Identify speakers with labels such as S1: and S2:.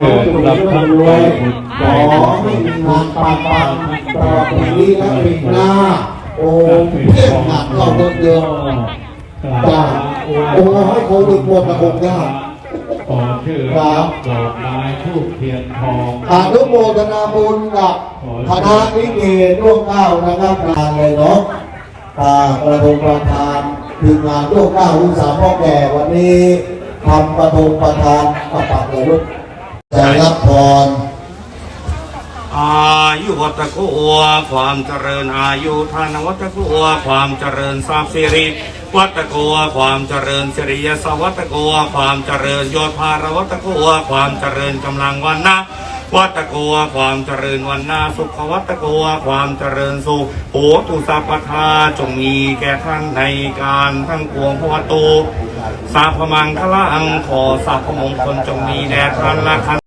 S1: เกิดรับทั้งรวย
S2: ขอให้มีงานปังปังต่อปีนี้และปีหน้า โอ้เพียงหนักเข้าเงินเยอะจ้าโอ้ให้โควิดหมดนะคงยาก
S1: ขอเชิญรับดอกไม้ทูบเทียนทอง
S2: อนุโมทนาบุญกับคณะลิเกร่วงเก้านะครับงานเลยเนาะอ่ากระทงประธานทีมงานร่วงเก้าลูกสาวพ่อแก่วันนี้ทำประทงประธานประปักเลยลูก จะรับพร
S3: อายุวัตกุวความเจริญอายุทานวัตกุวความเจริญทรัพย์สิริวัตกุวความเจริญสิริยสวัตกุวความเจริญโยธารวัตกุวความเจริญกำลังวันนะวัตกุวความเจริญวันนาสุขวัตกุวความเจริญสุขโหตุสัพพทาจงมีแก่ท่านในการทั้งปวงพวตูสาพมังคลังขอสัพพมงคลจงมีแด่ท่านละคัน